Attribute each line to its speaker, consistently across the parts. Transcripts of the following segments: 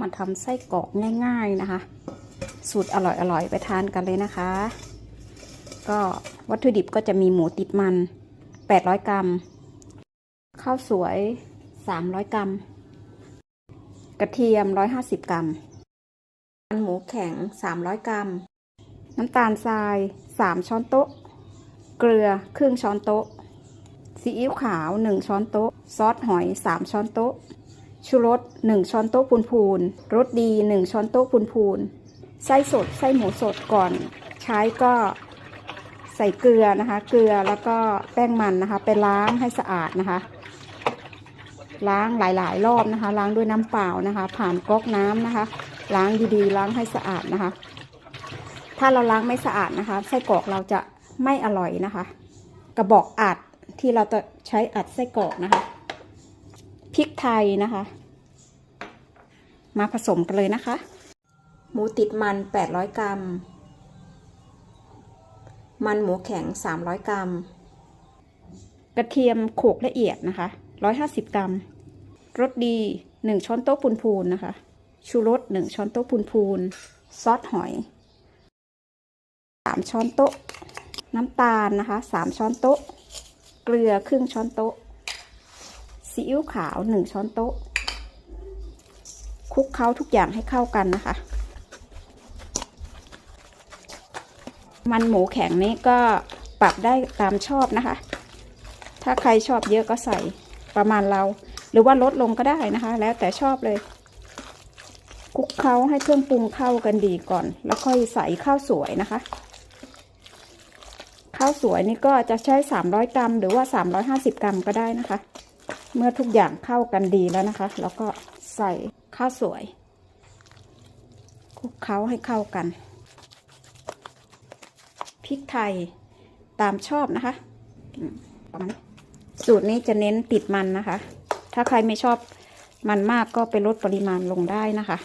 Speaker 1: มาทำไส้กรอกง่ายๆนะคะ สูตรอร่อยๆ ไปทานกันเลยนะคะ ก็วัตถุดิบก็จะมีหมูติดมัน 800 กรัม ข้าวสวย 300 กรัม กระเทียม 150 กรัมมันหมูแข็ง 300 กรัม น้ำตาลทราย 3 ช้อนโต๊ะ เกลือครึ่งช้อนโต๊ะซีอิ๊วขาว 1 ช้อนโต๊ะ ซอสหอย 3 ช้อนโต๊ะ ชูรส 1 ช้อนโต๊ะพูนๆรสดี 1 ช้อนโต๊ะพูนๆไส้สดไส้หมูสดก่อน ใช้ก็ใส่เกลือนะคะ เกลือแล้วก็แป้งมันนะคะ ไปล้างให้สะอาดนะคะ ล้างหลายๆ รอบนะคะ ล้างด้วยน้ำเปล่านะคะ ผ่านก๊อกน้ำนะคะ ล้างดีๆ ล้างให้สะอาดนะคะ ถ้าเราล้างไม่สะอาดนะคะ ไส้กรอกเราจะไม่อร่อยนะคะ กระบอกอัดที่เราจะใช้อัดไส้กรอกนะคะ พริกไทยนะคะ มาผสมกันเลยนะคะ หมูติดมัน 800 กรัม มันหมูแข็ง 300 กรัม กระเทียมโขลกละเอียดนะคะ 150 กรัม รสดี 1 ช้อนโต๊ะพูนๆนะคะ ชูรส 1 ช้อนโต๊ะพูนๆซอสหอย 3 ช้อนโต๊ะ น้ำตาลนะคะ 3 ช้อนโต๊ะ เกลือครึ่งช้อนโต๊ะ ซีอิ๊วขาว1ช้อนโต๊ะคลุกเคล้าทุกอย่างให้เข้ากันนะคะ มันหมูแข็งนี้ก็ปรับได้ตามชอบนะคะ ถ้าใครชอบเยอะก็ใส่ประมาณเรา หรือว่าลดลงก็ได้นะคะ แล้วแต่ชอบเลยคลุกเคล้าให้เครื่องปรุงเข้ากันดีก่อน แล้วค่อยใส่ข้าวสวยนะคะ ข้าวสวยนี่ก็จะใช้ 300 กรัม หรือว่า 350 กรัมก็ได้นะคะ เมื่อทุกอย่างเข้ากันดีแล้วนะคะ แล้วก็ใส่ข้าวสวยคลุกเคล้าให้เข้ากันพริกไทยตามชอบนะคะ สูตรนี้จะเน้นติดมันนะคะ ถ้าใครไม่ชอบมันมากก็ไปลดปริมาณลงได้นะคะ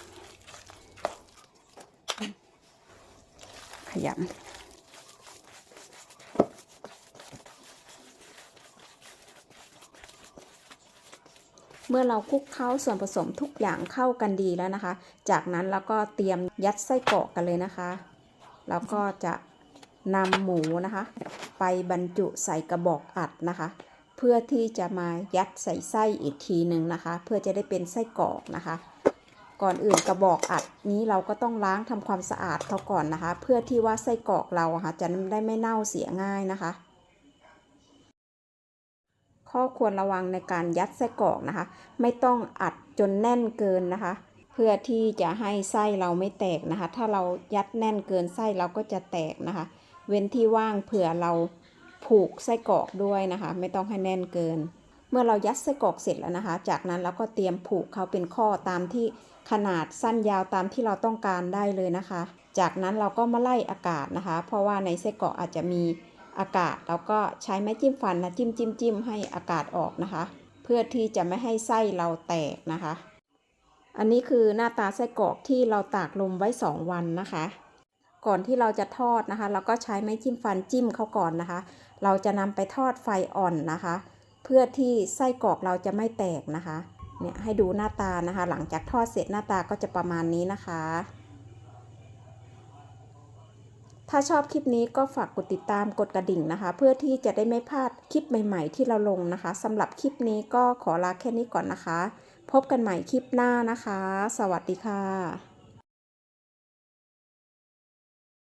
Speaker 1: ขยำ เมื่อเราคลุกเคล้าส่วนผสมทุกอย่างเข้ากันดีแล้วนะคะ จากนั้นเราก็เตรียมยัดไส้กรอกกันเลยนะคะ แล้วก็จะนำหมูนะคะ ไปบรรจุใส่กระบอกอัดนะคะ เพื่อที่จะมายัดใส่ไส้อีกทีหนึ่งนะคะ เพื่อจะได้เป็นไส้กรอกนะคะ ก่อนอื่นกระบอกอัดนี้เราก็ต้องล้างทำความสะอาดเขาก่อนนะคะ เพื่อที่ว่าไส้กรอกเราค่ะจะได้ไม่เน่าเสียง่ายนะคะ ข้อควรระวังในการยัดไส้กรอกนะคะ ไม่ต้องอัดจนแน่นเกินนะคะ เพื่อที่จะให้ไส้เราไม่แตกนะคะ ถ้าเรายัดแน่นเกินไส้เราก็จะแตกนะคะ เว้นที่ว่างเผื่อเราผูกไส้กรอกด้วยนะคะ ไม่ต้องให้แน่นเกิน เมื่อเรายัดไส้กรอกเสร็จแล้วนะคะ จากนั้นเราก็เตรียมผูกเขาเป็นข้อตามที่ขนาดสั้นยาวตามที่เราต้องการได้เลยนะคะ จากนั้นเราก็มาไล่อากาศนะคะ เพราะว่าในไส้กรอกอาจจะมี อากาศเราก็ใช้ไม้จิ้มฟันนะจิ้มจิ้มจิ้มให้อากาศออกนะคะ เพื่อที่จะไม่ให้ไส้เราแตกนะคะ อันนี้คือหน้าตาไส้กรอกที่เราตากลมไว้ 2 วันนะคะ ก่อนที่เราจะทอดนะคะ เราก็ใช้ไม้จิ้มฟันจิ้มเขาก่อนนะคะ เราจะนำไปทอดไฟอ่อนนะคะ เพื่อที่ไส้กรอกเราจะไม่แตกนะคะเนี่ยให้ดูหน้าตานะคะ หลังจากทอดเสร็จหน้าตาก็จะประมาณนี้นะคะ ถ้าชอบคลิปนี้ก็ฝากกดติดตามกดกระดิ่งนะคะ เพื่อที่จะได้ไม่พลาดคลิปใหม่ๆ ที่เราลงนะคะสำหรับคลิปนี้ก็ขอลาแค่นี้ก่อนนะคะ พบกันใหม่คลิปหน้านะคะ สวัสดีค่ะ